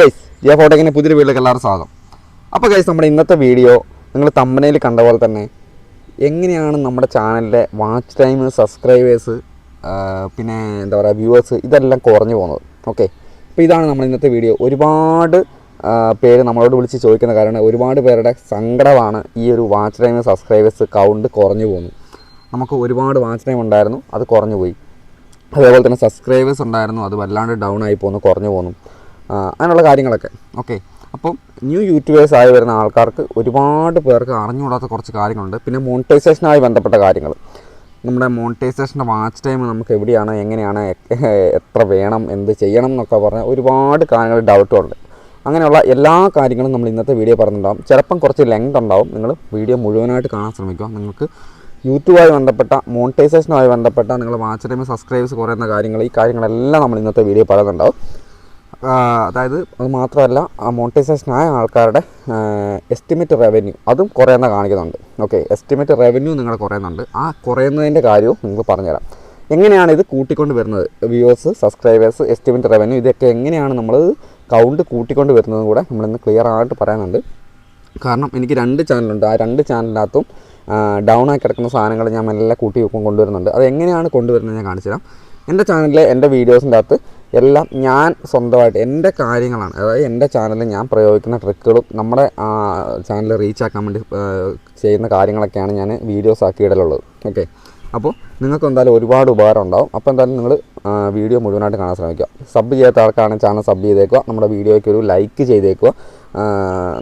Guys Jiya ഫോട്ടോക്കിന്റെ പുതിയൊരു വീട്ടിലേക്ക് എല്ലാവരും സ്വാഗതം. അപ്പോൾ ഗൈസ് നമ്മുടെ ഇന്നത്തെ വീഡിയോ നിങ്ങൾ തമ്മനയിൽ കണ്ട പോലെ തന്നെ എങ്ങനെയാണ് നമ്മുടെ ചാനലിലെ വാച്ച് ടൈം സബ്സ്ക്രൈബേഴ്സ് പിന്നെ എന്താ പറയുക വ്യൂവേഴ്സ് ഇതെല്ലാം കുറഞ്ഞു പോകുന്നത്? ഓക്കെ അപ്പോൾ ഇതാണ് നമ്മൾ ഇന്നത്തെ വീഡിയോ ഒരുപാട് പേര് നമ്മളോട് വിളിച്ച് ചോദിക്കുന്ന കാരണം ഒരുപാട് പേരുടെ സങ്കടമാണ് ഈ ഒരു വാച്ച് ടൈം സബ്സ്ക്രൈബേഴ്സ് കൗണ്ട് കുറഞ്ഞു പോകുന്നു നമുക്ക് ഒരുപാട് വാച്ച് ടൈം ഉണ്ടായിരുന്നു അത് കുറഞ്ഞു പോയി. അതേപോലെ തന്നെ സബ്സ്ക്രൈബേഴ്സ് ഉണ്ടായിരുന്നു അത് വല്ലാണ്ട് ഡൗൺ ആയി പോകുന്നു കുറഞ്ഞു പോകുന്നു. അങ്ങനെയുള്ള കാര്യങ്ങളൊക്കെ. ഓക്കെ അപ്പം ന്യൂ യൂട്യൂബേഴ്സ് ആയി വരുന്ന ആൾക്കാർക്ക് ഒരുപാട് പേർക്ക് അറിഞ്ഞുകൂടാത്ത കുറച്ച് കാര്യങ്ങളുണ്ട്. പിന്നെ മോണിറ്റൈസേഷനായി ബന്ധപ്പെട്ട കാര്യങ്ങൾ നമ്മുടെ മോണിറ്റൈസേഷന്റെ വാച്ച് ടൈം നമുക്ക് എവിടെയാണ് എങ്ങനെയാണ് എത്ര വേണം എന്ത് ചെയ്യണം എന്നൊക്കെ പറഞ്ഞ ഒരുപാട് കാര്യങ്ങൾ ഡൗട്ടുകളുണ്ട് അങ്ങനെയുള്ള എല്ലാ കാര്യങ്ങളും നമ്മൾ ഇന്നത്തെ വീഡിയോ പറഞ്ഞിട്ടുണ്ടാകും ചിലപ്പം കുറച്ച് ലെങ്ത് ഉണ്ടാവും. നിങ്ങൾ വീഡിയോ മുഴുവനായിട്ട് കാണാൻ ശ്രമിക്കുക. നിങ്ങൾക്ക് യൂട്യൂബുമായി ബന്ധപ്പെട്ട മോണിറ്റൈസേഷനുമായി ബന്ധപ്പെട്ട നിങ്ങൾ വാച്ച് ടൈം സബ്സ്ക്രൈബേഴ്സ് കുറയുന്ന കാര്യങ്ങൾ ഈ കാര്യങ്ങളെല്ലാം നമ്മൾ ഇന്നത്തെ വീഡിയോ പറയുന്നുണ്ടാവും. അതായത് അത് മാത്രമല്ല ആ മോണിറ്റൈസേഷനായ ആൾക്കാരുടെ എസ്റ്റിമേറ്റ് റവന്യൂ അതും കുറയുന്ന കാണിക്കുന്നുണ്ട്. ഓക്കെ എസ്റ്റിമേറ്റ് റവന്യൂ നിങ്ങൾ കുറയുന്നുണ്ട്. ആ കുറയുന്നതിന്റെ കാര്യവും നിങ്ങൾ പറഞ്ഞുതരാം. എങ്ങനെയാണ് ഇത് കൂട്ടിക്കൊണ്ട് വരുന്നത്? വ്യൂവേഴ്സ് സബ്സ്ക്രൈബേഴ്സ് എസ്റ്റിമേറ്റ് റവന്യൂ ഇതൊക്കെ എങ്ങനെയാണ് നമ്മൾ കൗണ്ട് കൂട്ടിക്കൊണ്ട് വരുന്നതും കൂടെ നമ്മളിന്ന് ക്ലിയർ ആയിട്ട് പറയാനുണ്ട്. കാരണം എനിക്ക് രണ്ട് ചാനലുണ്ട് ആ രണ്ട് ചാനലിനകത്തും ഡൗൺ ആയി കിടക്കുന്ന സാധനങ്ങൾ ഞാൻ മെല്ലെ കൂട്ടി കൊണ്ടുവരുന്നുണ്ട്. അത് എങ്ങനെയാണ് കൊണ്ടുവരുന്നത് ഞാൻ കാണിച്ചു തരാം എന്റെ ചാനലിലെ എന്റെ വീഡിയോസിന്റെ അകത്ത് എല്ലാം ഞാൻ സ്വന്തമായിട്ട് എന്റെ കാര്യങ്ങളാണ്. അതായത് എന്റെ ചാനലിൽ ഞാൻ പ്രയോഗിക്കുന്ന ട്രിക്കുകളും നമ്മുടെ ചാനൽ റീച്ച് ആക്കാൻ വേണ്ടി ചെയ്യുന്ന കാര്യങ്ങളൊക്കെയാണ് ഞാൻ വീഡിയോസ് ആക്കി ഇടലുള്ളത്. ഓക്കെ അപ്പോൾ നിങ്ങൾക്ക് എന്തായാലും ഒരുപാട് ഉപകാരം ഉണ്ടാവും. അപ്പോൾ എന്തായാലും നിങ്ങൾ വീഡിയോ മുഴുവനായിട്ട് കാണാൻ ശ്രമിക്കുക. സബ് ചെയ്യാത്ത ആൾക്കാണെങ്കിൽ ചാനൽ സബ് ചെയ്തേക്കുക. നമ്മുടെ വീഡിയോയ്ക്ക് ഒരു ലൈക്ക് ചെയ്തേക്കുക.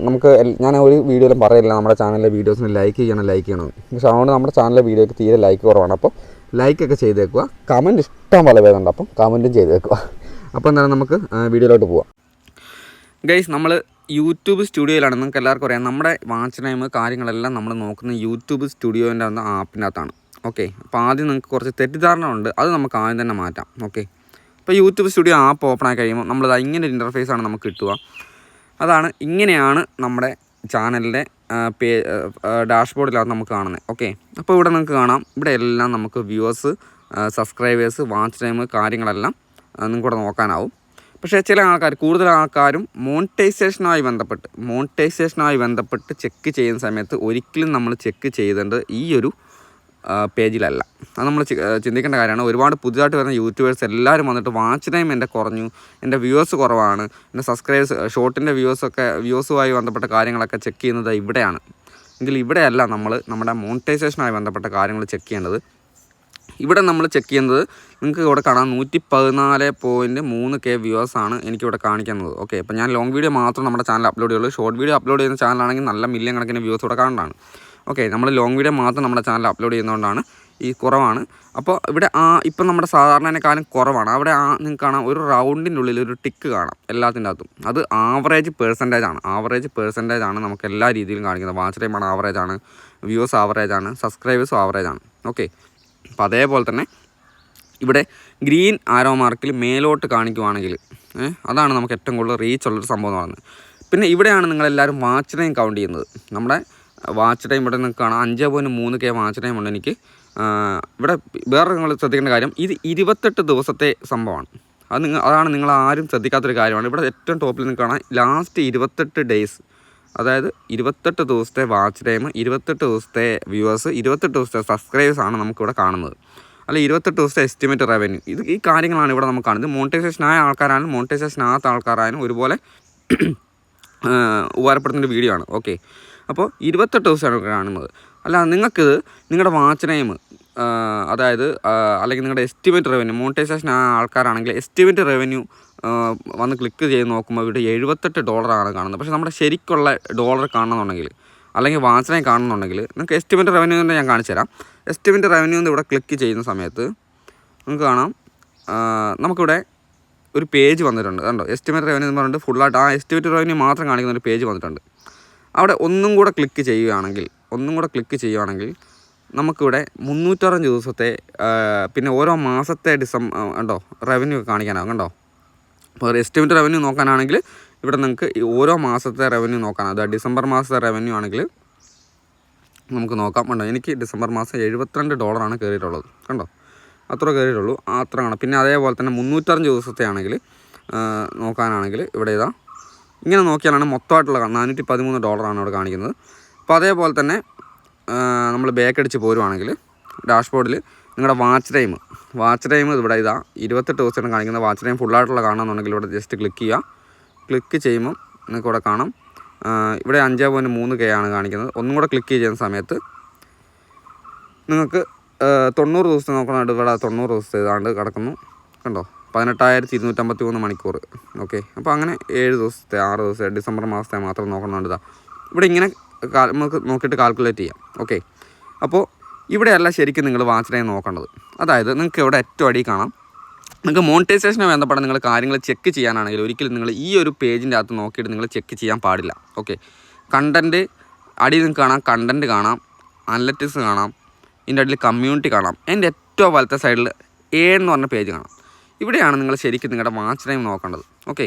നമുക്ക് ഞാൻ ഒരു വീഡിയോയിലും പറയില്ല. നമ്മുടെ ചാനലിലെ വീഡിയോസിന് ലൈക്ക് ചെയ്യണം ലൈക്ക് ചെയ്യണം. പക്ഷെ അതുകൊണ്ട് നമ്മുടെ ചാനലിലെ വീഡിയോയ്ക്ക് തീരെ ലൈക്ക് കുറവാണ്. അപ്പോൾ ലൈക്കൊക്കെ ചെയ്തേക്കുക. കമന്റ് ഇഷ്ടം പോലെ പേരുണ്ട്. അപ്പം കമന്റും ചെയ്തേക്കുക. അപ്പോൾ എന്തായാലും നമുക്ക് വീഡിയോയിലോട്ട് പോവാം. ഗൈസ് നമ്മൾ യൂട്യൂബ് സ്റ്റുഡിയോയിലാണ്. നിങ്ങൾക്ക് എല്ലാവർക്കും അറിയാം. നമ്മുടെ വാച്ച് ടൈം കാര്യങ്ങളെല്ലാം നമ്മൾ നോക്കുന്ന യൂട്യൂബ് സ്റ്റുഡിയോന്റെ അന്ന് ആപ്പിനകത്താണ്. ഓക്കെ? അപ്പോൾ ആദ്യം നിങ്ങൾക്ക് കുറച്ച് തെറ്റിദ്ധാരണ ഉണ്ട്. അത് നമുക്ക് ആദ്യം തന്നെ മാറ്റാം. ഓക്കെ? ഇപ്പോൾ യൂട്യൂബ് സ്റ്റുഡിയോ ആപ്പ് ഓപ്പൺ ആയി കഴിയുമ്പോൾ നമ്മളത് ഇങ്ങനെ ഒരു ഇന്റർഫേസ് ആണ് നമുക്ക് കിട്ടുക. അതാണ് ഇങ്ങനെയാണ് നമ്മുടെ ചാനലിന്റെ പേ ഡാഷ്ബോർഡിലാണ് നമുക്ക് കാണുന്നത്. ഓക്കെ? അപ്പോൾ ഇവിടെ നിങ്ങൾക്ക് കാണാം. ഇവിടെ എല്ലാം നമുക്ക് വ്യൂവേഴ്സ് സബ്സ്ക്രൈബേഴ്സ് വാച്ച് ടൈം കാര്യങ്ങളെല്ലാം നിങ്ങൾക്ക് ഇവിടെ നോക്കാനാവും. പക്ഷേ ചില ആൾക്കാർ കൂടുതൽ ആൾക്കാരും മോണിറ്റൈസേഷനുമായി ബന്ധപ്പെട്ട് മോണിറ്റൈസേഷനുമായി ബന്ധപ്പെട്ട് ചെക്ക് ചെയ്യുന്ന സമയത്ത് ഒരിക്കലും നമ്മൾ ചെക്ക് ചെയ്തേണ്ടത് ഈ ഒരു പേജിലല്ല. അത് നമ്മൾ ചിന്തിക്കേണ്ട കാര്യമാണ്. ഒരുപാട് പുതുതായിട്ട് വരുന്ന യൂട്യൂബേഴ്സ് എല്ലാവരും വന്നിട്ട് വാച്ച് ടൈം എന്റെ കുറഞ്ഞു എന്റെ വ്യൂവേഴ്സ് കുറവാണ് എന്റെ സബ്സ്ക്രൈബേഴ്സ് ഷോർട്ടിന്റെ വ്യൂവേഴ്സൊക്കെ വ്യൂവേഴ്സുമായി ബന്ധപ്പെട്ട കാര്യങ്ങളൊക്കെ ചെക്ക് ചെയ്യുന്നത് ഇവിടെയാണ്. എങ്കിൽ ഇവിടെയല്ല നമ്മൾ നമ്മുടെ മോണിറ്റൈസേഷനുമായി ബന്ധപ്പെട്ട കാര്യങ്ങൾ ചെക്ക് ചെയ്യേണ്ടത്. ഇവിടെ നമ്മൾ ചെക്ക് ചെയ്യുന്നത് നിങ്ങൾക്ക് ഇവിടെ കാണാം നൂറ്റി പതിനാല് പോയിന്റ് മൂന്ന് കെ വ്യൂവേഴ്സാണ് എനിക്കിവിടെ കാണിക്കുന്നത്. ഓക്കെ അപ്പോൾ ഞാൻ ലോങ് വീഡിയോ മാത്രം നമ്മുടെ ചാനൽ അപ്ലോഡ് ചെയ്യുള്ളൂ. ഷോർട്ട് വീഡിയോ അപ്ലോഡ് ചെയ്യുന്ന ചാനലാണെങ്കിൽ നല്ല മില്യൺ കണക്കിന് വ്യൂസ് ഇവിടെ കാണാനാണ് ഓക്കെ നമ്മൾ ലോങ് വീഡിയോ മാത്രം നമ്മുടെ ചാനൽ അപ്ലോഡ് ചെയ്യുന്നതുകൊണ്ടാണ് ഈ കുറവാണ്. അപ്പോൾ ഇവിടെ ആ ഇപ്പം നമ്മുടെ സാധാരണേക്കാളും കുറവാണ്. അവിടെ ആ നിങ്ങൾക്ക് കാണാം ഒരു റൗണ്ടിന്റെ ഉള്ളിൽ ഒരു ടിക്ക് കാണാം എല്ലാത്തിന്റെ അകത്തും. അത് ആവറേജ് പേഴ്സന്റേജ് ആണ്. ആവറേജ് പേഴ്സന്റേജ് ആണ് നമുക്ക് എല്ലാ രീതിയിലും കാണിക്കുന്നത്. വാച്ച് ടൈമാണ് ആവറേജ് ആണ്. വ്യൂസ് ആവറേജ് ആണ്. സബ്സ്ക്രൈബേഴ്സും ആവറേജ് ആണ്. ഓക്കെ അപ്പോൾ അതേപോലെ തന്നെ ഇവിടെ ഗ്രീൻ ആരോ മാർക്കിൽ മേലോട്ട് കാണിക്കുവാണെങ്കിൽ അതാണ് നമുക്ക് ഏറ്റവും കൂടുതൽ റീച്ച് ഉള്ളൊരു സംഭവം എന്ന് പറയുന്നത്. പിന്നെ ഇവിടെയാണ് നിങ്ങളെല്ലാവരും വാച്ച് ടൈം കൗണ്ട് ചെയ്യുന്നത്. നമ്മുടെ വാച്ച് ടൈം ഇവിടെ നിങ്ങൾക്ക് കാണാം. അഞ്ച് പോയിന്റ് മൂന്ന് കെ വാച്ച് ടൈം ഉണ്ട് എനിക്ക്. ഇവിടെ വേറെ നിങ്ങൾ ശ്രദ്ധിക്കേണ്ട കാര്യം ഇത് ഇരുപത്തെട്ട് ദിവസത്തെ സംഭവമാണ്. അത് നിങ്ങൾ അതാണ് നിങ്ങൾ ആരും ശ്രദ്ധിക്കാത്തൊരു കാര്യമാണ്. ഇവിടെ ഏറ്റവും ടോപ്പിൽ നിങ്ങൾക്ക് കാണാം ലാസ്റ്റ് ഇരുപത്തെട്ട് ഡേയ്സ് അതായത് ഇരുപത്തെട്ട് ദിവസത്തെ വാച്ച് ടൈം ഇരുപത്തെട്ട് ദിവസത്തെ വ്യൂവേഴ്സ് ഇരുപത്തെട്ട് ദിവസത്തെ സബ്സ്ക്രൈബേഴ്സ് ആണ് നമുക്കിവിടെ കാണുന്നത്. അല്ല ഇരുപത്തെട്ട് ദിവസത്തെ എസ്റ്റിമേറ്റ് റവന്യൂ. ഇത് ഈ കാര്യങ്ങളാണ് ഇവിടെ നമുക്ക് കാണുന്നത്. മോണിറ്റൈസേഷൻ ആയ ആൾക്കാരായാലും മോണിറ്റൈസേഷൻ ആകാത്ത ആൾക്കാരായാലും ഒരുപോലെ ഉപകാരപ്പെടുന്ന ഒരു വീഡിയോ ആണ്. ഓക്കെ അപ്പോൾ ഇരുപത്തെട്ട് ദിവസമാണ് കാണുന്നത്. അല്ല നിങ്ങൾക്കിത് നിങ്ങളുടെ വാച്ച് ടൈം അതായത് അല്ലെങ്കിൽ നിങ്ങളുടെ എസ്റ്റിമേറ്റ് റവന്യൂ മോണിറ്റൈസേഷൻ ആ ആൾക്കാരാണെങ്കിൽ എസ്റ്റിമേറ്റ് റവന്യൂ വന്ന് ക്ലിക്ക് ചെയ്ത് നോക്കുമ്പോൾ ഇവിടെ എഴുപത്തെട്ട് ഡോളറാണ് കാണുന്നത്. പക്ഷേ നമ്മുടെ ശരിക്കുള്ള ഡോളർ കാണണമെന്നുണ്ടെങ്കിൽ അല്ലെങ്കിൽ വാച്ചിനെ കാണുന്നുണ്ടെങ്കിൽ നിങ്ങൾക്ക് എസ്റ്റിമേറ്റ് റവന്യൂ എന്ന് ഞാൻ കാണിച്ചു തരാം. എസ്റ്റിമേറ്റ് റവന്യൂ എന്ന് ഇവിടെ ക്ലിക്ക് ചെയ്യുന്ന സമയത്ത് നമുക്ക് കാണാം. നമുക്കിവിടെ ഒരു പേജ് വന്നിട്ടുണ്ട്. കണ്ടോ? എസ്റ്റിമേറ്റ് റവന്യൂ എന്ന് പറഞ്ഞിട്ട് ഫുള്ളായിട്ട് ആ എസ്റ്റിമേറ്റ് റവന്യൂ മാത്രം കാണിക്കുന്ന ഒരു പേജ് വന്നിട്ടുണ്ട്. അവിടെ ഒന്നും കൂടെ ക്ലിക്ക് ചെയ്യുകയാണെങ്കിൽ ഒന്നും കൂടെ ക്ലിക്ക് ചെയ്യുകയാണെങ്കിൽ നമുക്കിവിടെ മുന്നൂറ്ററഞ്ച് ദിവസത്തെ പിന്നെ ഓരോ മാസത്തെ ഡിസം കണ്ടോ റവന്യൂ കാണിക്കാനാകും കണ്ടോ? അപ്പോൾ എസ്റ്റിമേറ്റ് റവന്യൂ നോക്കാനാണെങ്കിൽ ഇവിടെ നിങ്ങൾക്ക് ഓരോ മാസത്തെ റവന്യൂ നോക്കാനാണ് അതായത് ഡിസംബർ മാസത്തെ റവന്യൂ ആണെങ്കിൽ നമുക്ക് നോക്കാം. കണ്ടോ എനിക്ക് ഡിസംബർ മാസം എഴുപത്തിരണ്ട് ഡോളറാണ് കയറിയിട്ടുള്ളത് കണ്ടോ? അത്ര കയറിയിട്ടുള്ളൂ അത്ര കാണാം. പിന്നെ അതേപോലെ തന്നെ മുന്നൂറ്ററഞ്ച് ദിവസത്തെ ആണെങ്കിൽ നോക്കാനാണെങ്കിൽ ഇവിടെ ഇതാ ഇങ്ങനെ നോക്കിയാലാണ് മൊത്തമായിട്ടുള്ള നാനൂറ്റി പതിമൂന്ന് ഡോളറാണ് അവിടെ കാണിക്കുന്നത്. അപ്പോൾ അതേപോലെ തന്നെ നമ്മൾ ബാക്ക് അടിച്ച് പോരുവാണെങ്കിൽ ഡാഷ്ബോർഡിൽ നിങ്ങളുടെ വാച്ച് ടൈം വാച്ച് ടൈം ഇവിടെ ഇതാ ഇരുപത്തെട്ട് ദിവസമാണ് കാണിക്കുന്ന വാച്ച് ടൈം ഫുള്ളായിട്ടുള്ള കാണണമെന്നുണ്ടെങ്കിൽ ഇവിടെ ജസ്റ്റ് ക്ലിക്ക് ചെയ്യുക ക്ലിക്ക് ചെയ്യുമ്പം നിങ്ങൾക്ക് ഇവിടെ കാണാം. ഇവിടെ അഞ്ച് പോയിന്റ് മൂന്ന് കെ ആണ് കാണിക്കുന്നത്. ഒന്നും കൂടെ ക്ലിക്ക് ചെയ്യുന്ന സമയത്ത് നിങ്ങൾക്ക് തൊണ്ണൂറ് ദിവസത്തെ നോക്കണമായിട്ട് ഇവിടെ തൊണ്ണൂറ് ദിവസത്തെ ഏതാണ്ട് കിടക്കുന്നു. കണ്ടോ? പതിനെട്ടായിരത്തി ഇരുന്നൂറ്റമ്പത്തി മൂന്ന് മണിക്കൂർ. ഓക്കെ അപ്പോൾ അങ്ങനെ ഏഴ് ദിവസത്തെ ആറ് ദിവസത്തെ ഡിസംബർ മാസത്തെ മാത്രം നോക്കണമുണ്ട് ഇവിടെ ഇങ്ങനെ നമുക്ക് നോക്കിയിട്ട് കാൽക്കുലേറ്റ് ചെയ്യാം. ഓക്കെ അപ്പോൾ ഇവിടെയല്ല ശരിക്കും നിങ്ങൾ വാച്ച് ടൈം നോക്കേണ്ടത്. അതായത് നിങ്ങൾക്ക് ഇവിടെ ഏറ്റവും അടി കാണാം. നിങ്ങൾക്ക് മോണിറ്റൈസേഷനെ ബന്ധപ്പെട്ട നിങ്ങൾ കാര്യങ്ങൾ ചെക്ക് ചെയ്യാനാണെങ്കിൽ ഒരിക്കലും നിങ്ങൾ ഈ ഒരു പേജിന്റെ അകത്ത് നോക്കിയിട്ട് നിങ്ങൾ ചെക്ക് ചെയ്യാൻ പാടില്ല. ഓക്കെ കണ്ടന്റ് അടി നിങ്ങൾക്ക് കാണാം കണ്ടന്റ് കാണാം അനലറ്റിക്സ് കാണാം ഇതിന്റെ അടിയിൽ കമ്മ്യൂണിറ്റി കാണാം. എന്റെ ഏറ്റവും വലത്തെ സൈഡിൽ എ എന്ന് പറഞ്ഞ പേജ് കാണാം. ഇവിടെയാണ് നിങ്ങൾ ശരിക്കും നിങ്ങളുടെ വാച്ച് ടൈം നോക്കേണ്ടത്. ഓക്കെ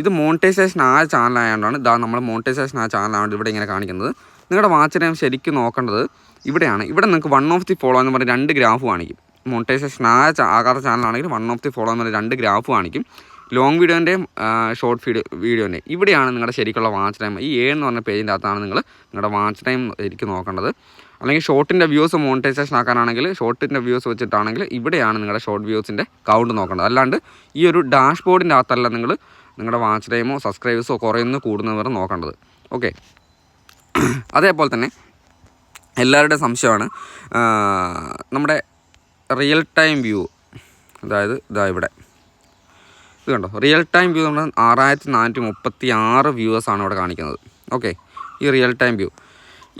ഇത് മോണിറ്റൈസേഷൻ ആ ചാനലായതുകൊണ്ടാണ് ഇതാ നമ്മൾ മോണിറ്റൈസേഷൻ ആ ചാനലായതുകൊണ്ട് ഇവിടെ ഇങ്ങനെ കാണിക്കുന്നത്. നിങ്ങളുടെ വാച്ച് ടൈം ശരിക്കും നോക്കേണ്ടത് ഇവിടെയാണ്. ഇവിടെ നിങ്ങൾക്ക് വൺ ഓഫ് ദി ഫോളോ എന്ന് പറഞ്ഞ രണ്ട് ഗ്രാഫ് കാണിക്കും. മോണിറ്റൈസേഷൻ ആ ആകാത്ത ചാനലാണെങ്കിൽ വൺ ഓഫ് ദി ഫോളോ എന്ന് പറഞ്ഞ രണ്ട് ഗ്രാഫ് കാണിക്കും. ലോങ് വീഡിയോന്റെയും ഷോർട്ട് വീഡിയോ വീഡിയോന്റെയും ഇവിടെയാണ് നിങ്ങളുടെ ശരിക്കുള്ള വാച്ച് ടൈം ഈ ഏ എന്ന് പറഞ്ഞ പേജിന്റെ അകത്താണ് നിങ്ങൾ നിങ്ങളുടെ വാച്ച് ടൈം ശരിക്കും നോക്കേണ്ടത്. അല്ലെങ്കിൽ ഷോർട്ടിന്റെ വ്യൂസ് മോണിറ്റൈസേഷൻ ആക്കാനാണെങ്കിൽ ഷോർട്ടിന്റെ വ്യൂസ് വെച്ചിട്ടാണെങ്കിൽ ഇവിടെയാണ് നിങ്ങളുടെ ഷോർട്ട് വ്യൂസിന്റെ കൗണ്ട് നോക്കേണ്ടത്. അല്ലാണ്ട് ഈ ഒരു ഡാഷ് ബോർഡിന്റെ അകത്തല്ല നിങ്ങൾ നിങ്ങളുടെ വാച്ച് ടൈമോ സബ്സ്ക്രൈബേഴ്സോ കുറയുന്നു വരെ നോക്കേണ്ടത്. ഓക്കെ. അതേപോലെ തന്നെ എല്ലാവരുടെയും സംശയമാണ് നമ്മുടെ റിയൽ ടൈം വ്യൂ അതായത് ഇതാ ഇവിടെ. ഇത് കണ്ടോ? റിയൽ ടൈം വ്യൂ നമ്മുടെ ആറായിരത്തി നാനൂറ്റി മുപ്പത്തി ആറ് വ്യൂവേഴ്സാണ് ഇവിടെ കാണിക്കുന്നത്. ഓക്കെ. ഈ റിയൽ ടൈം വ്യൂ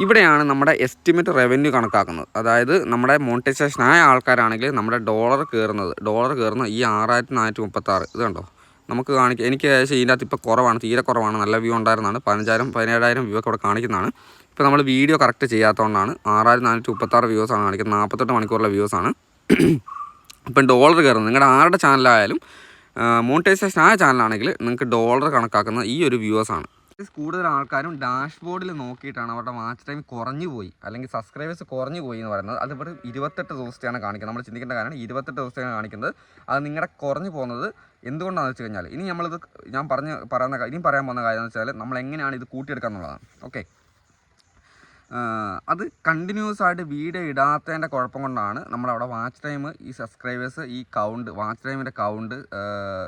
ഇവിടെയാണ് നമ്മുടെ എസ്റ്റിമേറ്റ് റവന്യൂ കണക്കാക്കുന്നത്. അതായത് നമ്മുടെ മോണിറ്റൈസേഷൻ ആയ ആൾക്കാരാണെങ്കിൽ നമ്മുടെ ഡോളർ കയറുന്നത്. ഡോളർ കയറുന്ന ഈ ആറായിരത്തി നാനൂറ്റി മുപ്പത്താറ് ഇത് കണ്ടോ? നമുക്ക് കാണിക്കുക എനിക്ക് ഏകദേശം ഇതിന്റെ അകത്ത് ഇപ്പോൾ കുറവാണ് തീരെ കുറവാണ്. നല്ല വ്യൂ ഉണ്ടായിരുന്നതാണ്. പതിനഞ്ചായിരം പതിനേഴായിരം വ്യൂ ഒക്കെ ഇവിടെ കാണിക്കുന്നതാണ്. ഇപ്പോൾ നമ്മൾ വീഡിയോ കറക്റ്റ് ചെയ്യാത്തതുകൊണ്ടാണ് ആറായിരത്തി നാനൂറ്റി മുപ്പത്താറ് വ്യൂസാണ് കാണിക്കുന്നത്. നാൽപ്പത്തെട്ട് മണിക്കൂറിലെ വ്യൂസാണ് ഇപ്പം ഡോളർ കയറുന്നത്. നിങ്ങളുടെ ആരുടെ ചാനലായാലും മോണിറ്റൈസേഷൻ ആയ ചാനലാണെങ്കിൽ നിങ്ങൾക്ക് ഡോളർ കണക്കാക്കുന്ന ഈ ഒരു വ്യൂവേഴ്സാണ് കൂടുതൽ ആൾക്കാരും ഡാഷ്ബോർഡിൽ നോക്കിയിട്ടാണ് അവരുടെ വാച്ച് ടൈം കുറഞ്ഞു പോയി. അല്ലെങ്കിൽ സബ്സ്ക്രൈബേഴ്സ് കുറഞ്ഞു പോയി എന്ന് പറയുന്നത്. അത് ഇവിടെ ഇരുപത്തെട്ട് ദിവസത്തെയാണ് കാണിക്കുന്നത്. നമ്മൾ ചിന്തിക്കേണ്ട കാര്യം ഇരുപത്തെട്ട് ദിവസത്തെയാണ് കാണിക്കുന്നത്. അത് നിങ്ങളുടെ കുറഞ്ഞു പോകുന്നത് എന്തുകൊണ്ടാണെന്ന് വെച്ച് കഴിഞ്ഞാൽ ഇനി നമ്മളിത് ഞാൻ പറഞ്ഞ് പറയുന്ന ഇനിയും പറയാൻ പോകുന്ന കാര്യം എന്ന് വെച്ചാൽ നമ്മൾ എങ്ങനെയാണ് ഇത് കൂട്ടിയെടുക്കുക എന്നുള്ളതാണ് ഓക്കെ അത് കണ്ടിന്യൂസ് ആയിട്ട് വീഡിയോ ഇടാത്തതിന്റെ കുഴപ്പം കൊണ്ടാണ് നമ്മളവിടെ വാച്ച് ടൈം ഈ സബ്സ്ക്രൈബേഴ്സ് ഈ കൗണ്ട് വാച്ച് ടൈമിന്റെ കൗണ്ട്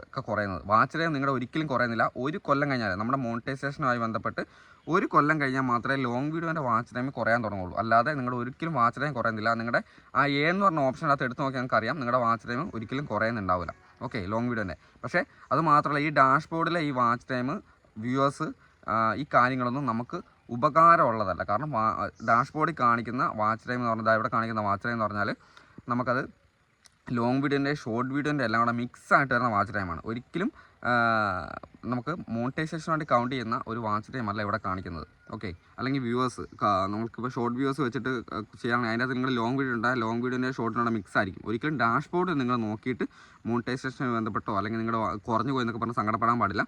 ഒക്കെ കുറയുന്നത്. വാച്ച് ടൈം നിങ്ങളുടെ ഒരിക്കലും കുറയുന്നില്ല. ഒരു കൊല്ലം കഴിഞ്ഞാൽ നമ്മുടെ മോണിറ്റൈസേഷനുമായി ബന്ധപ്പെട്ട് ഒരു കൊല്ലം കഴിഞ്ഞാൽ മാത്രമേ ലോങ് വീഡിയോന്റെ വാച്ച് ടൈം കുറയാൻ തുടങ്ങുള്ളൂ. അല്ലാതെ നിങ്ങളുടെ ഒരിക്കലും വാച്ച് ടൈം കുറയുന്നില്ല. നിങ്ങളുടെ ആ എ എന്ന് പറഞ്ഞ ഓപ്ഷൻ ഓപ്ഷനകത്ത് എടുത്ത് നോക്കിയാൽ നിങ്ങൾക്ക് അറിയാം നിങ്ങളുടെ വാച്ച് ടൈം ഒരിക്കലും കുറയുന്നുണ്ടാവില്ല. ഓക്കെ ലോങ് വീഡിയോന്റെ പക്ഷേ അത് മാത്രമല്ല ഈ ഡാഷ്ബോർഡിലെ ഈ വാച്ച് ടൈം വ്യൂവേഴ്സ് ഈ കാര്യങ്ങളൊന്നും നമുക്ക് ഉപകാരമുള്ളതല്ല. കാരണം ഡാഷ്ബോർഡിൽ കാണിക്കുന്ന വാച്ച് ടൈം എന്ന് പറഞ്ഞാൽ ഇവിടെ കാണിക്കുന്ന വാച്ച് ടൈം എന്ന് പറഞ്ഞാൽ നമുക്കത് ലോങ് വീഡിയോന്റെ ഷോർട്ട് വീഡിയോന്റെ എല്ലാം കൂടെ മിക്സ് ആയിട്ട് വരുന്ന വാച്ച് ടൈമാണ് ഒരിക്കലും നമുക്ക് മോണിറ്റൈസേഷൻ വേണ്ടി കൗണ്ട് ചെയ്യുന്ന ഒരു വാച്ച് ടൈം അല്ല ഇവിടെ കാണിക്കുന്നത്. ഓക്കെ അല്ലെങ്കിൽ വ്യൂവേഴ്സ് നമുക്കിപ്പോൾ ഷോർട്ട് വ്യൂവേഴ്സ് വെച്ചിട്ട് ചെയ്യണം അതിന്റെ അകത്ത് നിങ്ങൾ ലോങ് വീഡിയോ ഉണ്ടായ ലോങ് വീഡിയോന്റെ ഷോർട്ടിനുള്ള മിക്സ് ആയിരിക്കും. ഒരിക്കലും ഡാഷ്ബോർഡ് നിങ്ങൾ നോക്കിയിട്ട് മോണിറ്റൈസേഷനുമായി ബന്ധപ്പെട്ടോ അല്ലെങ്കിൽ നിങ്ങളുടെ കുറഞ്ഞു പോയി എന്നൊക്കെ പറഞ്ഞ് സങ്കടപ്പെടാൻ പാടില്ല.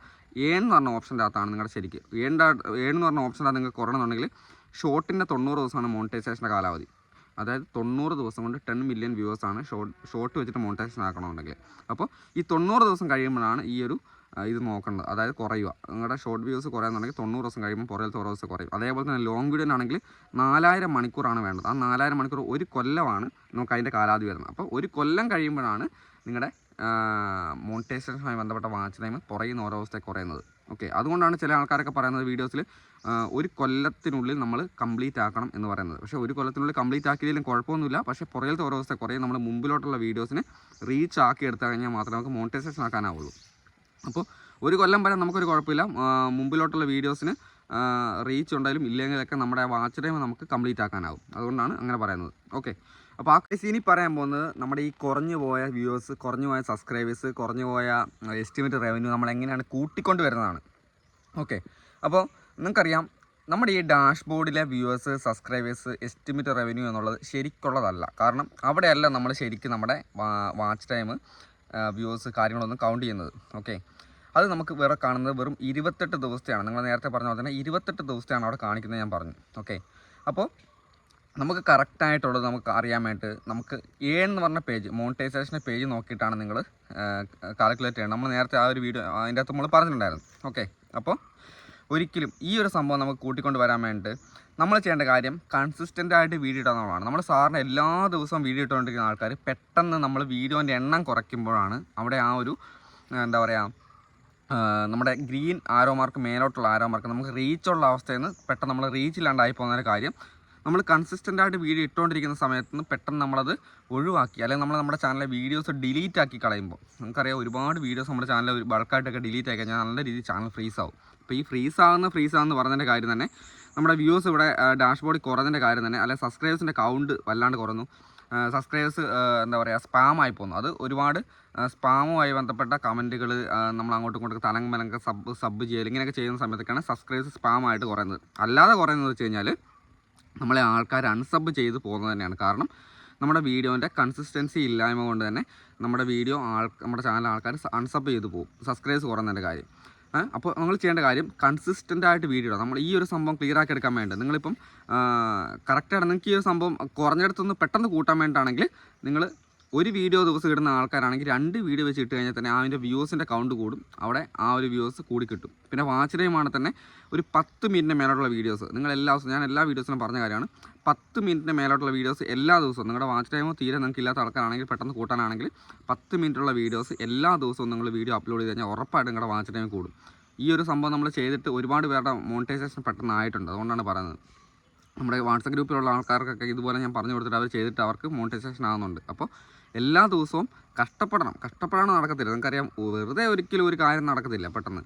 എന്ന് പറഞ്ഞ ഓപ്ഷന്റെ അകത്താണ് നിങ്ങളുടെ ശരിക്ക്. ഏണ്ട എന്ന് പറഞ്ഞ ഓപ്ഷന്റെ അകത്ത് നിങ്ങൾക്ക് കുറയണമെന്നുണ്ടെങ്കിൽ ഷോർട്ടിന്റെ തൊണ്ണൂറ് ദിവസമാണ് മോണിറ്റൈസേഷന്റെ കാലാവധി. അതായത് തൊണ്ണൂറ് ദിവസം കൊണ്ട് ടെൻ മില്യൺ വ്യൂവേഴ്സാണ് ഷോർട്ട് ഷോർട്ട് വെച്ചിട്ട് മോണിറ്റൈസേഷൻ ആക്കണമെന്നുണ്ടെങ്കിൽ. അപ്പോൾ ഈ തൊണ്ണൂറ് ദിവസം കഴിയുമ്പോഴാണ് ഈ ഒരു ഇത് നോക്കേണ്ടത് അതായത് കുറയുക. നിങ്ങളുടെ ഷോർട്ട് വ്യൂസ് കുറയാന്നുണ്ടെങ്കിൽ തൊണ്ണൂറ് ദിവസം കഴിയുമ്പോൾ പുറത്തെ ഓരോ ദിവസം കുറയും. അതേപോലെ തന്നെ ലോങ് വീഡിയോ ആണെങ്കിൽ നാലായിരം മണിക്കൂറാണ് വേണ്ടത്. ആ നാലായിരം മണിക്കൂർ ഒരു കൊല്ലമാണ് നമുക്ക് അതിന്റെ കാലാവധി വരുന്നത്. അപ്പോൾ ഒരു കൊല്ലം കഴിയുമ്പോഴാണ് നിങ്ങളുടെ മോണിറ്റൈസേഷനുമായി ബന്ധപ്പെട്ട വാച്ച് ടൈം കുറയുന്ന ഓരോ ദിവസത്തെ കുറയുന്നത്. ഓക്കെ അതുകൊണ്ടാണ് ചില ആൾക്കാരൊക്കെ പറയുന്നത് വീഡിയോസിൽ ഒരു കൊല്ലത്തിനുള്ളിൽ നമ്മൾ കംപ്ലീറ്റ് ആക്കണം എന്ന് പറയുന്നത്. പക്ഷേ ഒരു കൊല്ലത്തിനുള്ളിൽ കംപ്ലീറ്റ് ആക്കിയതിലും കുഴപ്പമൊന്നുമില്ല. പക്ഷേ പുറകിലത്തെ ഓരോ ദിവസത്തെ കുറയും. നമ്മൾ മുമ്പിലോട്ടുള്ള വീഡിയോസിന് റീച്ച് ആക്കി എടുത്തു കഴിഞ്ഞാൽ മാത്രമേ നമുക്ക് മോണിറ്റൈസേഷൻ ആക്കാനാവുള്ളൂ. അപ്പോൾ ഒരു കൊല്ലം വരെ നമുക്കൊരു കുഴപ്പമില്ല. മുമ്പിലോട്ടുള്ള വീഡിയോസിന് റീച്ച് ഉണ്ടായാലും ഇല്ലെങ്കിലൊക്കെ നമ്മുടെ വാച്ച് ടൈം നമുക്ക് കംപ്ലീറ്റ് ആക്കാനാവും. അതുകൊണ്ടാണ് അങ്ങനെ പറയുന്നത്. ഓക്കെ അപ്പോൾ ആ ഇനി പറയാൻ പോകുന്നത് നമ്മുടെ ഈ കുറഞ്ഞു പോയ വ്യൂവേഴ്സ് കുറഞ്ഞു പോയ സബ്സ്ക്രൈബേഴ്സ് കുറഞ്ഞു പോയ എസ്റ്റിമേറ്റ് റവന്യൂ നമ്മൾ എങ്ങനെയാണ് കൂട്ടിക്കൊണ്ട് വരുന്നതാണ്. ഓക്കെ അപ്പോൾ നിങ്ങൾക്കറിയാം നമ്മുടെ ഈ ഡാഷ്ബോർഡിലെ വ്യൂവേഴ്സ് സബ്സ്ക്രൈബേഴ്സ് എസ്റ്റിമേറ്റ് റവന്യൂ എന്നുള്ളത് ശരിക്കുള്ളതല്ല. കാരണം അവിടെയല്ല നമ്മൾ ശരിക്കും നമ്മുടെ വാച്ച് ടൈം വ്യൂവേഴ്സ് കാര്യങ്ങളൊന്നും കൗണ്ട് ചെയ്യുന്നത്. ഓക്കെ അത് നമുക്ക് വേറെ കാണുന്നത് വെറും ഇരുപത്തെട്ട് ദിവസത്തെയാണ്. നിങ്ങൾ നേരത്തെ പറഞ്ഞ പോലെ തന്നെ ഇരുപത്തെട്ട് ദിവസത്തെയാണ് അവിടെ കാണിക്കുന്നത് ഞാൻ പറഞ്ഞു. ഓക്കെ അപ്പോൾ നമുക്ക് കറക്റ്റായിട്ടുള്ളത് നമുക്ക് അറിയാൻ വേണ്ടിയിട്ട് നമുക്ക് എ എന്ന് പറഞ്ഞ പേജ് മോണിറ്റൈസേഷന്റെ പേജ് നോക്കിയിട്ടാണ് നിങ്ങൾ കാൽക്കുലേറ്റ് ചെയ്യണം നമ്മൾ നേരത്തെ ആ ഒരു വീഡിയോ അതിന്റെ അകത്ത് നമ്മൾ പറഞ്ഞിട്ടുണ്ടായിരുന്നു. ഓക്കെ അപ്പോൾ ഒരിക്കലും ഈ ഒരു സംഭവം നമുക്ക് കൂട്ടിക്കൊണ്ട് വരാൻ വേണ്ടിയിട്ട് നമ്മൾ ചെയ്യേണ്ട കാര്യം കൺസിസ്റ്റന്റ് ആയിട്ട് വീഡിയോ ഇടാന്നുള്ളതാണ് നമ്മൾ സാറിന് എല്ലാ ദിവസവും വീഡിയോ ഇട്ടുകൊണ്ടിരിക്കുന്ന ആൾക്കാർ പെട്ടെന്ന് നമ്മൾ വീഡിയോന്റെ എണ്ണം കുറയ്ക്കുമ്പോഴാണ് അവിടെ ആ ഒരു എന്താ പറയുക നമ്മുടെ ഗ്രീൻ ആരോ മാർക്ക് മേലോട്ടുള്ള ആരോ മാർക്ക് നമുക്ക് റീച്ചുള്ള അവസ്ഥയിൽ നിന്ന് പെട്ടെന്ന് നമ്മൾ റീച്ച് ഇല്ലാണ്ടായി പോകുന്ന കാര്യം. നമ്മൾ കൺസിസ്റ്റന്റ് ആയിട്ട് വീഡിയോ ഇട്ടുകൊണ്ടിരിക്കുന്ന സമയത്ത് നിന്ന് പെട്ടെന്ന് നമ്മളത് ഒഴിവാക്കി അല്ലെങ്കിൽ നമ്മൾ നമ്മുടെ ചാനലിലെ വീഡിയോസ് ഡിലീറ്റ് ആക്കി കളയുമ്പോൾ നമുക്കറിയാം ഒരുപാട് വീഡിയോസ് നമ്മുടെ ചാനലിൽ ഒരു ബൾക്കായിട്ടൊക്കെ ഡിലീറ്റ് ആക്കി കഴിഞ്ഞാൽ നല്ല രീതിയിൽ ചാനൽ ഫ്രീസ് ആവും. അപ്പോൾ ഈ ഫ്രീസ് ആവുന്ന ഫ്രീസ് ആകുന്ന പറഞ്ഞതിന്റെ കാര്യം തന്നെ നമ്മുടെ വ്യൂസ് ഇവിടെ ഡാഷ്ബോർഡിൽ കുറഞ്ഞതിന്റെ കാര്യം തന്നെ അല്ലെങ്കിൽ സബ്സ്ക്രൈബേഴ്സിന്റെ കൗണ്ട് വല്ലാണ്ട് കുറഞ്ഞു. സബ്സ്ക്രൈബേഴ്സ് എന്താ പറയുക സ്പാം ആയി പോകുന്നു അത് ഒരുപാട് സ്പാമുമായി ബന്ധപ്പെട്ട കമന്റുകൾ നമ്മൾ അങ്ങോട്ടും ഇങ്ങോട്ടും തലങ്ങ് മലങ്ക സബ് സബ് ചെയ്യൽ ഇങ്ങനെയൊക്കെ ചെയ്യുന്ന സമയത്തൊക്കെയാണ് സബ്സ്ക്രൈബേഴ്സ് സ്പാമായിട്ട് കുറയുന്നത്. അല്ലാതെ കുറയുന്നത് വെച്ച് കഴിഞ്ഞാൽ നമ്മളെ ആൾക്കാർ അൺസബ് ചെയ്ത് പോകുന്നത് തന്നെയാണ്. കാരണം നമ്മുടെ വീഡിയോന്റെ കൺസിസ്റ്റൻസി ഇല്ലായ്മ കൊണ്ട് തന്നെ നമ്മുടെ വീഡിയോ ആൾ നമ്മുടെ ചാനൽ ആൾക്കാർ അൺസബ് ചെയ്ത് പോകും. സബ്സ്ക്രൈബേഴ്സ് കുറയുന്നതിന്റെ കാര്യം. അപ്പോൾ നിങ്ങൾ ചെയ്യേണ്ട കാര്യം കൺസിസ്റ്റന്റ് ആയിട്ട് വീഡിയോ ഇടാം നമ്മൾ ഈ ഒരു സംഭവം ക്ലിയർ ആക്കി എടുക്കാൻ വേണ്ടി നിങ്ങളിപ്പം കറക്റ്റായിട്ട് നിങ്ങൾക്ക് ഈ ഒരു സംഭവം കുറഞ്ഞിടത്തുനിന്ന് പെട്ടെന്ന് കൂട്ടാൻ വേണ്ടിയിട്ടാണെങ്കിൽ നിങ്ങൾ ഒരു വീഡിയോ ദിവസം ഇടുന്ന ആൾക്കാരാണെങ്കിൽ രണ്ട് വീഡിയോ വെച്ച് ഇട്ട് കഴിഞ്ഞാൽ തന്നെ അതിന്റെ വ്യൂസിന്റെ കൗണ്ട് കൂടും. അവിടെ ആ ഒരു വ്യൂസ് കൂടി കിട്ടും. പിന്നെ വാച്ച് തന്നെ ഒരു പത്ത് മിനിറ്റിന് മേലോട്ടുള്ള വീഡിയോസ് നിങ്ങൾ എല്ലാ ദിവസവും ഞാൻ എല്ലാ വീഡിയോസിനും പറഞ്ഞ കാര്യമാണ്. പത്ത് മിനിറ്റിന് മേലോട്ടുള്ള വീഡിയോസ് എല്ലാ ദിവസവും നിങ്ങളുടെ വാച്ച് ടൈമോ തീരെ നിങ്ങൾക്ക് ഇല്ലാത്ത ആൾക്കാരാണെങ്കിൽ പെട്ടെന്ന് കൂട്ടാനാണെങ്കിൽ പത്ത് മിനിറ്റുള്ള വീഡിയോസ് എല്ലാ ദിവസവും നിങ്ങൾ വീഡിയോ അപ്ലോഡ് ചെയ്ത് കഴിഞ്ഞാൽ ഉറപ്പായിട്ടും നിങ്ങളുടെ വാച്ച് ടൈം കൂടും. ഈ ഒരു സംഭവം നമ്മൾ ചെയ്തിട്ട് ഒരുപാട് പേരുടെ മോണിറ്റൈസേഷൻ പെട്ടെന്ന് ആയിട്ടുണ്ട്. അതുകൊണ്ടാണ് പറയുന്നത്. നമ്മുടെ വാട്സപ്പ് ഗ്രൂപ്പിലുള്ള ആൾക്കാർക്കൊക്കെ ഇതുപോലെ ഞാൻ പറഞ്ഞു കൊടുത്തിട്ട് അവർ ചെയ്തിട്ട് അവർക്ക് മോണിറ്റൈസേഷൻ ആകുന്നുണ്ട് അപ്പോൾ എല്ലാ ദിവസവും കഷ്ടപ്പെടണം. കഷ്ടപ്പെടാണ് നടക്കത്തില്ല. നിങ്ങൾക്കറിയാം വെറുതെ ഒരിക്കലും ഒരു കാര്യം നടക്കത്തില്ല പെട്ടെന്ന്.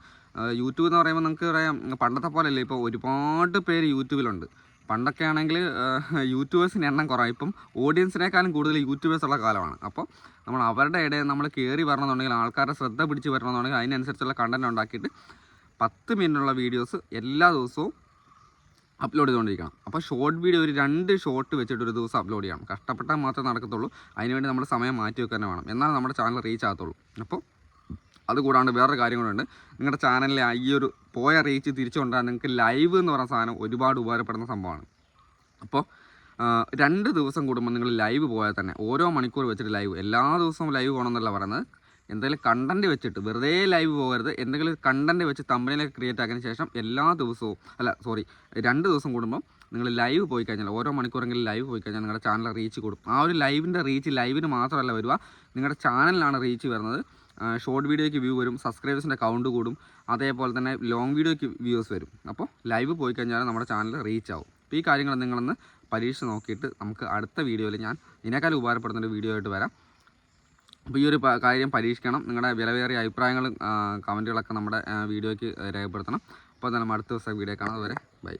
യൂട്യൂബ് എന്ന് പറയുമ്പോൾ നമുക്ക് പറയാം പണ്ടത്തെ പോലെയല്ല ഇപ്പോൾ ഒരുപാട് പേര് യൂട്യൂബിലുണ്ട് പണ്ടൊക്കെ ആണെങ്കിൽ യൂട്യൂബേഴ്സിന് എണ്ണം കുറവാണ്. ഇപ്പം ഓഡിയൻസിനേക്കാളും കൂടുതൽ യൂട്യൂബേഴ്സ് ഉള്ള കാലമാണ്. അപ്പോൾ നമ്മൾ അവരുടെ ഇടയിൽ നമ്മൾ കയറി വരണമെന്നുണ്ടെങ്കിൽ ആൾക്കാരുടെ ശ്രദ്ധ പിടിച്ച് വരണമെന്നുണ്ടെങ്കിൽ അതിനനുസരിച്ചുള്ള കണ്ടന്റ് ഉണ്ടാക്കിയിട്ട് പത്ത് മിനിറ്റുള്ള വീഡിയോസ് എല്ലാ ദിവസവും അപ്ലോഡ് ചെയ്തുകൊണ്ടിരിക്കണം. അപ്പോൾ ഷോർട്ട് വീഡിയോ ഒരു രണ്ട് ഷോർട്ട് വെച്ചിട്ട് ഒരു ദിവസം അപ്ലോഡ് ചെയ്യണം. കഷ്ടപ്പെട്ടാൽ മാത്രമേ നടക്കത്തുള്ളൂ. അതിനുവേണ്ടി നമ്മൾ സമയം മാറ്റി വെക്കാനേ വേണം. എന്നാൽ നമ്മുടെ ചാനൽ റീച്ച് ആകത്തുള്ളൂ. അപ്പോൾ അതുകൂടാണ്ട് വേറൊരു കാര്യം കൂടെ ഉണ്ട്. നിങ്ങളുടെ ചാനലിലെ ഈ ഒരു പോയ റീച്ച് തിരിച്ചു കൊണ്ടുവരാൻ നിങ്ങൾക്ക് ലൈവ് എന്ന് പറയുന്ന സാധനം ഒരുപാട് ഉപകാരപ്പെടുന്ന സംഭവമാണ്. അപ്പോൾ രണ്ട് ദിവസം കൂടുമ്പോൾ നിങ്ങൾ ലൈവ് പോയാൽ തന്നെ ഓരോ മണിക്കൂർ വെച്ചിട്ട് ലൈവ് എല്ലാ ദിവസവും ലൈവ് പോകണമെന്നല്ല പറയുന്നത്. എന്തെങ്കിലും കണ്ടന്റ് വെച്ചിട്ട് വെറുതെ ലൈവ് പോകരുത്. എന്തെങ്കിലും കണ്ടന്റ് വെച്ച് തമ്പനിലൊക്കെ ക്രിയേറ്റ് ആക്കിയതിന് ശേഷം എല്ലാ ദിവസവും അല്ല സോറി രണ്ട് ദിവസം കൂടുമ്പോൾ നിങ്ങൾ ലൈവ് പോയി കഴിഞ്ഞാൽ ഓരോ മണിക്കൂറെങ്കിലും ലൈവ് പോയി കഴിഞ്ഞാൽ നിങ്ങളുടെ ചാനൽ റീച്ച് കൊടുക്കും ആ ഒരു ലൈവിന്റെ റീച്ച് ലൈവിന് മാത്രമല്ല വരിക. നിങ്ങളുടെ ചാനലിലാണ് റീച്ച് വരുന്നത്. ഷോർട്ട് വീഡിയോയ്ക്ക് വ്യൂ വരും സബ്സ്ക്രൈബേഴ്സിന്റെ കൗണ്ട് കൂടും അതേപോലെ തന്നെ ലോങ് വീഡിയോയ്ക്ക് വ്യൂസ് വരും. അപ്പോൾ ലൈവ് പോയി കഴിഞ്ഞാൽ നമ്മുടെ ചാനൽ റീച്ച് ആവും. അപ്പോൾ ഈ കാര്യങ്ങൾ നിങ്ങളൊന്ന് പരീക്ഷ നോക്കിയിട്ട് നമുക്ക് അടുത്ത വീഡിയോയിൽ ഞാൻ ഇതിനേക്കാൾ ഉപകാരപ്പെടുന്ന ഒരു വീഡിയോ ആയിട്ട് വരാം. അപ്പോൾ ഈ ഒരു കാര്യം പരീക്ഷിക്കണം. നിങ്ങളുടെ വിലവേറിയ അഭിപ്രായങ്ങളും കമന്റുകളൊക്കെ നമ്മുടെ വീഡിയോയ്ക്ക് രേഖപ്പെടുത്തണം. അപ്പോൾ തന്നെ അടുത്ത ദിവസം വീഡിയോ കാണാം. അതുവരെ ബൈ